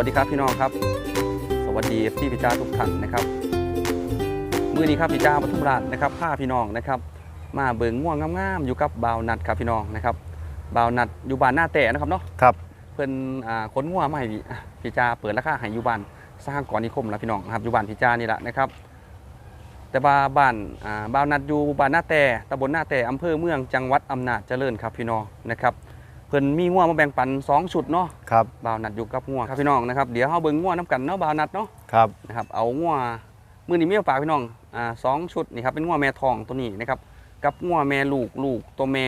วัสดีครับพี่น้องครับ สวัสดีที่พี่จ้าทุกท่านนะครับมือนี้ครับพี่จ้าปทุมราชนะครับพาพี่น้องนะครับมาเบิ่งง่วงงามๆอยู่กับบ่าวนัดครับพี่น้องนะครับบ่าวนัดอยู่บ้านหน้าแต่นะครับเนาะครับเพิ่นอ่าค้นง่วงมาให้พี่อะพี่จ้าเปิดราคาให้อยู่บ้านสร้างก่อนนิคมแล้วพี่น้องนะครับอยู่บ้านพี่จ้านี่แหละนะครับ แต่ว่าบ้านอ่าบ่าวนัดอยู่บ้านหน้าแต่ตำบลหน้าแต่อำเภอเมืองจังหวัดอำนาจเจริญครับพี่น้องนะครับ เพิ่นมีง่วงมาแบ่งปันสองชุดเนาะครับบ่าวนัดอยู่กับง่วงครับพี่น้องนะครับเดี๋ยวเฮาเบิ่งง่วงน้ำกันเนาะบ่าวนัดเนาะครับนะครับเอาง่วงมื้อนี้มีมาฝากพี่น้องอ่าสองชุดนี่ครับเป็นง่วงแม่ทองตัวนี้นะครับกับง่วงแม่ลูกลูกตัวแม่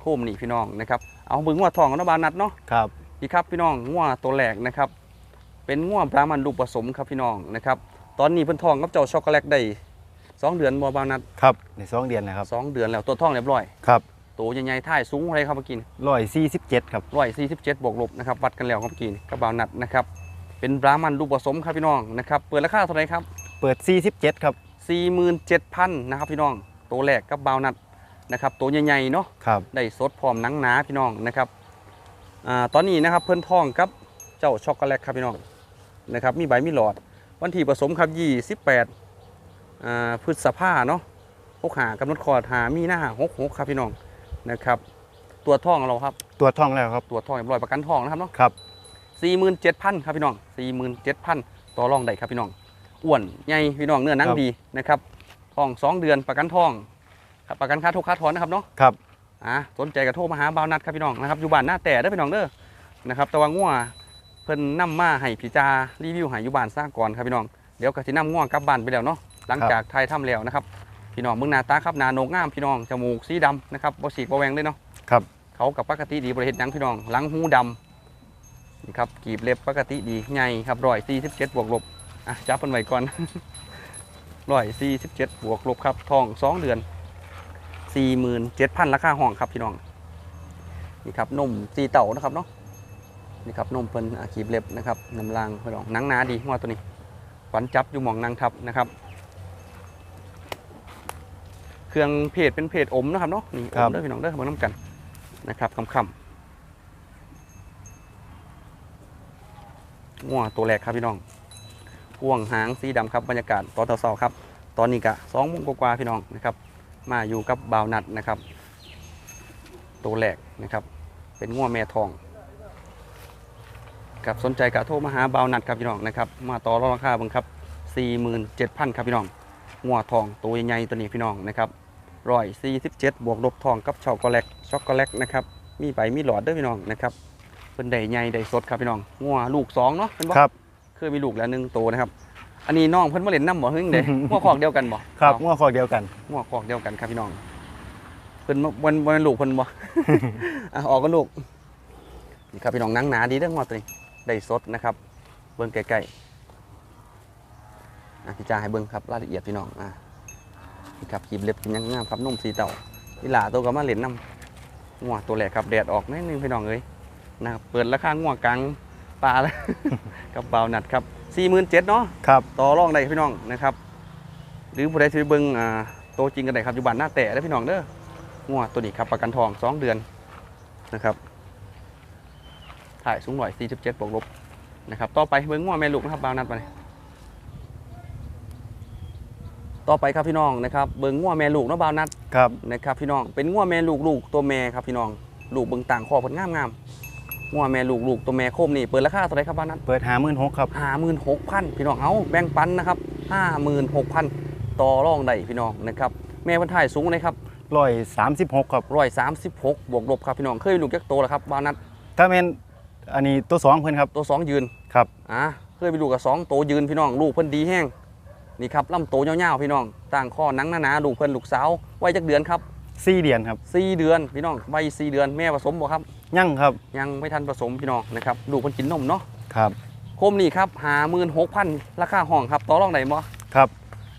โคมนี่พี่น้องนะครับเอาเบิ่งง่วงทองกันเนาะบ่าวนัดเนาะครับนี่ครับพี่น้องง่วตัวแรกนะครับเป็นง่วบรามันลูกผสมครับพี่น้องนะครับตอนนี้เพิ่นทองกับเจ้าช็อกโกแลตได้สองเดือนบ่บางนัดครับในสองเดือนนะครับสองเดือนแล้วตัวท้องเรียบร้อยครับ ตัวใหญ่ๆท่ายสูงอะไรครับเมื่อกี้ร้อยสี่สิบเจ็ดครับร้อยสี่สิบเจ็ดบวกลบนะครับวัดกันแล้วครับเมื่อกี้กับบาวนัดนะครับเป็นบรามันลูกผสมครับพี่น้องนะครับเปิดราคาเท่าไหร่ครับเปิดสี่สิบเจ็ดครับสี่หมื่นเจ็ดพันนะครับพี่น้อง ตัวแรกกับบาวนัดนะครับตัวใหญ่ๆเนาะครับได้สดพร้อมหนังหนาพี่น้องนะครับอ่าตอนนี้นะครับเพิ่นท้องกับเจ้าช็อกโกแลตครับพี่น้องนะครับมีใบมีหลอด วันที่ผสมครับ 28อ่าพฤษภาเนาะหกหากำหนดคลอดหามีหน้าหกหกครับพี่น้อง นะครับ ตัวท้องเราครับ ตัวท่องแล้วครับ ตัวท้องเรียบร้อยประกันท้องนะครับเนาะครับ47,000ครับพี่น้อง47,000ต่อรองได้ครับพี่น้อง อ้วนใหญ่พี่น้องเนื้อหนังครับดีนะครับท้องสองเดือนประกันท้องครับประกันค่าทุกค่าถอนนะครับเนาะครับอะสนใจก็โทรมาหาบ่าวนัดครับพี่น้องนะครับอยู่บ้านหน้าแต่เด้อพี่น้องเด้อนะครับแต่ว่าง่วเพิ่นนำมาให้พี่จารีวิวให้อยู่บ้านสร้างก่อนครับพี่น้องเดี๋ยวก็สินำง่วกลับบ้านไปแล้วเนาะหลังจากไทยทำแล้วนะครับ พี่น้องเมืองหนาตาครับหนาโหนกงามพี่น้องจมูกสีดำนะครับบ่สีกบ่แหวงเลยเนาะครับเขากับปกติดีบริเฮ็ดหยังพี่น้องหลังหูดำนี่ครับกีบเล็บปกติดีใหญ่ครับร้อยสี่สิบเจ็ดบวกลบอะจับเพิ่นไว้ก่อนร้อยสี่สิบเจ็ดบวกลบครับทองสองเดือนสี่หมื่นเจ็ดพันราคาห้องครับพี่น้องนี่ครับนมสีเต่านะครับเนาะนี่ครับนมเพิ่นอาคีบเล็บนะครับน้ำลางพี่น้องหนังหนาดีหัวตัวนี้ขวัญจับอยู่หมองนางทับนะครับ เครื่องเพจเป็นเพจอมนะครับเนาะนี่อครัมบเด้อพี่น้องเด้อมาน้ำกันนะครับคำคๆงัวตัวแรกครับพี่น้องพ่วงหางสีดำครับบรรยากาศตอนเช้าๆครับ ตอนนี้กะสองโมงกว่าๆพี่น้องนะครับ มาอยู่กับบาวนัดนะครับ ตัวแรกนะครับ เป็นง่วแม่ทองกับสนใจกะโทรมาหาบาวนัดครับพี่น้องนะครับ มาต่อรองราคาบังครับ47,000 ครับพี่น้อง ง่วทองตัวใหญ่ๆตัวนี้พี่น้องนะครับร้อยสี่สิบเจ็ดบวกลบทองกับช็อกโกแลตช็อกโกแลตนะครับมีใบมีหลอดด้วยพี่น้องนะครับเป็นได้ใหญ่ได้สดครับพี่น้องง่วลูกสองเนาะเป็นบ่ครับเคยมีลูกแล้วหนึ่งตัวนะครับอันนี้น้องเพิ่นมาเล่นน้ำบ่เฮ้ยเด้ง่วคอกเดียวกันบ่ครับเอาง้อคอกเดียวกันหัวกอกเดียวกันครับพี่น้องเพิ่นมาวันวันลูกเพิ่นบ่อะออกกันลูกนี่ครับพี่น้องหนังหนาดีเด้อหัวตัวนี้ได้สดนะครับเบิ่งใกล้ๆ อะพี่จ้าให้เบิ่งครับรายละเอียดพี่น้องอะนี่ครับขีบเล็บเป็นยังงามครับนุ่มสีเต่านี่หลาตัวก็มาเล่นน้ำงัวตัวแรกครับแดดออกนิดนึงพี่น้องเอ้ยนะครับเปิดราคางัวกลางปลาเลยกับเบาหนัดครับ47,000เนาะครับต่อรองได้พี่น้องนะครับ หรือผู้ใดซื้อเบิ้งอ่าโตวจริงกันได้ครับอยู่บ้านหน้าแต่ได้อพี่น้องเด้องัวตัวนี้ครับประกันทอง2เดือนนะครับถ่ายสูงหน่อย47บวกลบนะครับ ต่อไปเบิ้งงัวแม่ลูกนะครับบาวนัดมาเลย ต่อไปครับพี่น้องนะครับเบิ้งงัวแม่ลูกเนาะบาวนัดครับนะครับพี่น้องเป็นงัวแม่ลูกลูกตัวแม่ครับพี่น้องลูกเบิ้งต่างคอผลงามงามๆงัวแม่ลูกลูกตัวแม่โคมนี่เปิดราคาเท่าไหรครับบาวนัดเปิดหาหมื่นหกครับห้าหมื่นหกพันพี่น้องเอาแบ่งปันนะครับห้าหมื่นหกพันต่อรองได้พี่น้องนะครับแม่พันธุ์ไทยสูงนะครับร้อยสามสิบหกครับร้อยสามสิบหกบวกลบครับพี่น้องเคยมีลูกยักษ์โตแล้วครับบานัดถ้าเป็นอันนี้ตัวสองเพื่อนครับตัวสองยืนครับอะเคยมีลูกกับสองโตยืนพี่น้องลูกเพิ่นดีแห้ง นี่ครับลำโตยาวๆพี่น้องต่างข้อหนังหนาๆลูกเพิ่นลูกสาววัยจักเดือนครับสี่เดือนครับสี่เดือนพี่น้องวัยสี่เดือนแม่ผสมบ่ครับยั่งครับยังไม่ทันผสมพี่น้องนะครับลูกเพิ่นกินนมเนาะครับโคมนี่ครับหาหมื่นหกพันราคาห้องครับต่อรองได้บ่ครับ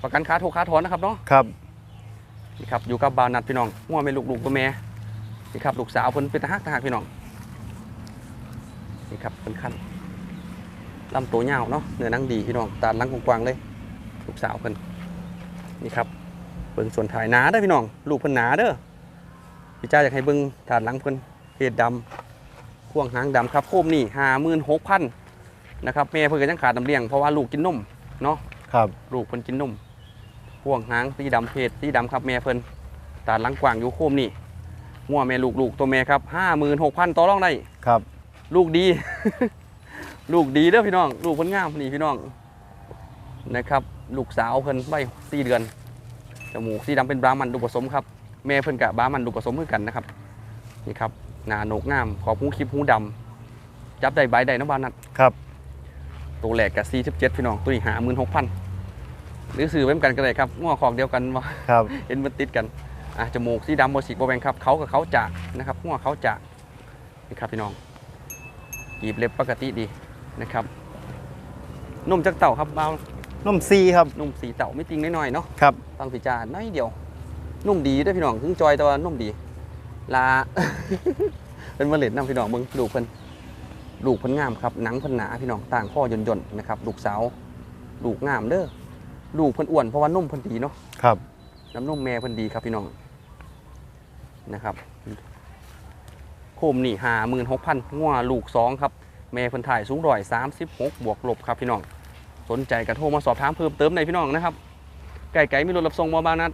ประกันค้าถูกค้าถอนนะครับเนาะครับนี่ครับอยู่กับบาวนัดพี่น้องง่วงเป็นลูกลูกตัวแม่นี่ครับลูกสาวเพิ่นเป็นทหารทหารพี่น้องนี่ครับเป็นขั้นลำตัวยาวเนาะเนื้อหนังดีพี่น้องตาหลังกว้างๆเลย ลูกสาวเพิ่นนี่ครับเบิ่งส่วนถ่ายหนาเด้อพี่น้อง ลูกเพิ่นหนาเด้อพี่จ้าอยากให้เบิ่งถาดหลังเพิ่นเพศดำพ่วงหางดำครับโคมนี่ห้าหมื่นหกพันนะครับแม่เพิ่นก็ยังขาดน้ำเลี้ยงเพราะว่าลูกกินนมเนาะครับ ลูกเพิ่นกินนมพ่วงหางสีดำเพศสีดำครับแม่เพิ่นตาหลังกว้างอยู่โคมนี่งัวแม่ลูกลูกตัวแม่ครับห้าหมื่นหกพันต่อรองได้ครับ ลูกดี ลูกดีเด้อพี่น้อง ลูกเพิ่นงามนี่พี่น้องนะครับ ลูกสาวเพิ่นใบสี่เดือนจมูกสีดำเป็นบรามันดูผสมครับแม่เพิ่นกับบรามันดูผสมคือกันนะครับนี่ครับหน้าโหนกงามขอบหูคลิปหูดำจับได้ใบได้น้ำบานนัดครับตัวแหลกกับ47พี่น้องตัวนี้หาหมื่นหกพันหรือซื้อไว้เหมือนกันก็ได้ครับง้อของเดียวกันว่าครับเห็นมันติดกันอะจมูกสีดำโมสิกโบแบงครับเขากับเขาจากนะครับง้อเขาจากนี่ครับพี่น้องกีบเล็บปกติดีนะครับนุ่มจากเต่าครับเบา นมซีครับนุ่มสีเต่าไม่ติงน้อยๆเนาะครับฟังพิจารน้อยเดียว นุ่มดีเด้วยพี่น้องถึงจอยแต่ว่านุ่มดีลา เป็นมะเร็ดน้ำพี่น้องเบิ่งลูกเพิ่นลูกเพิ่นงามครับหนังเพิ่นหนาพี่น้องต่างข้อย่นๆนะครับลูกสาวลูกงามเด้อลูกเพิ่นอ้วนเพราะว่านุ่มเพิ่นดีเนาะครับน้ำนมแม่เพิ่นดีครับพี่น้องนะครับโคมนี่หาหมื่นหกพันงัวลูกสองครับแม่เพิ่นถ่ายสูงร้อยสามสิบหกบวกลบครับพี่น้อง สนใจกระโทรมาสอบถามเพิ่มเติมในอยพี่น้องนะครับไก่ไก่มีรถรับส่งมาบ้านนัด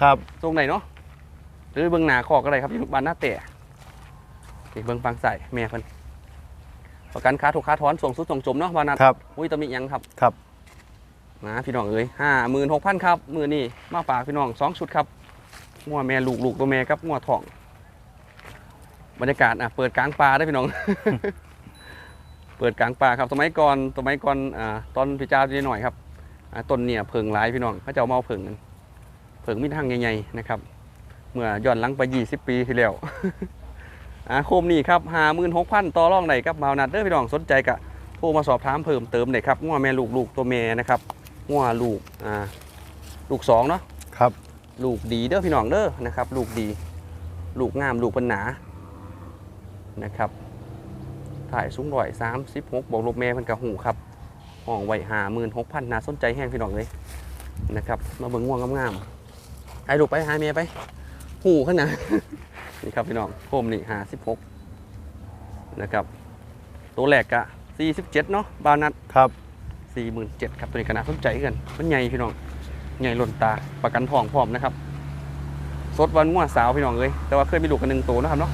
ครับส่งไหนเนาะหรือเบื้องหน้าคอกก็ได้ครับอยู่บ้านหน้าแต่นี่เบื้องฟังใส่แม่เพิ่นประกันค้าถูกค้าถอนส่งสุดส่งจมเนาะบ้านนัดครับอุ้ยตำหนิหยังครับครับนะพี่น้องเอ้ยห้าหมื่นหกพันครับมือนี่มาฝากพี่น้องสองชุดครับงัวแม่ลูกลูกตัวแม่ครับงัวทอง บรรยากาศอะเปิดกลางป่าได้อพี่น้อง เปิดกลางป่าครับสมัยก่อนสมัยก่อนอ่าตอนพี่จ้าจะหน่อยครับอ่าต้นเนี่ยเพิงหลายพี่น้องเขาจะเอามาเอาเพิงกันเพิงมีทางใหญ่ๆนะครับ เมื่อย้อนหลังไป20ปีที่แล้วอ่าโคมนี่ครับหาหมื่นหกพันต่อรองไหนครับบาวนัดเด้อพี่น้องสนใจกะโทรมาสอบถามเพิ่มเติมหน่อยครับงัวแม่ลูกลูกตัวแม่นะครับงัวลูกอ่าลูกสองเนาะครับ ลูกดีเด้อพี่น้องเด้อนะครับ ลูกดี ลูกงามลูกปัญหนานะครับ ถ่ายสูงร้อยสามสิบหกบอกลูกแม่เพันกระหูครับห้องไว้หาหมื่นหกพันน่าสนใจแห้งพี่น้องเลยนะครับ มาเบิ่งง่วงงามๆให้ลูกไปหาเมียไป หูขนาดนี่ครับพี่น้องโคมนี่หาสิบหกนะครับ ตัวแรกกะสี่สิบเจ็ดเนาะบานัดครับสี่หมื่นเจ็ดครับตัวนี้ก็น่าสนใจกันมันใหญ่พี่น้องใหญ่หล่นตาประกันทองพร้อมนะครับสดวันง่วสาวพี่น้องเลยแต่ว่าเคยมีลูกกันหนึ่งตัวนะครับเนาะ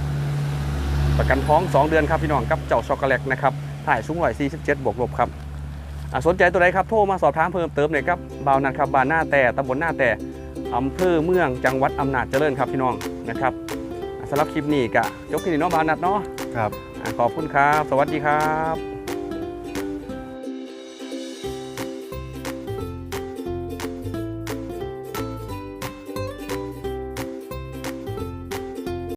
ประกันท้อง 2 เดือนครับพี่น้องกับเจ้าช็อกโกแลตนะครับถ่ายสูงร้อยสี่สิบเจ็ดบวกลบครับอะสนใจตัวใดครับโทรมาสอบถามเพิ่มเติมหน่อยครับบาวนัดครับบ้านหน้าแต่ตำบลหน้าแต่อำเภอเมืองจังหวัดอำนาจเจริญครับพี่น้องนะครับอะสำหรับคลิปนี้กะยกขึ้นเนาะบาวนัดเนาะครับอะขอบคุณครับ สวัสดีครับ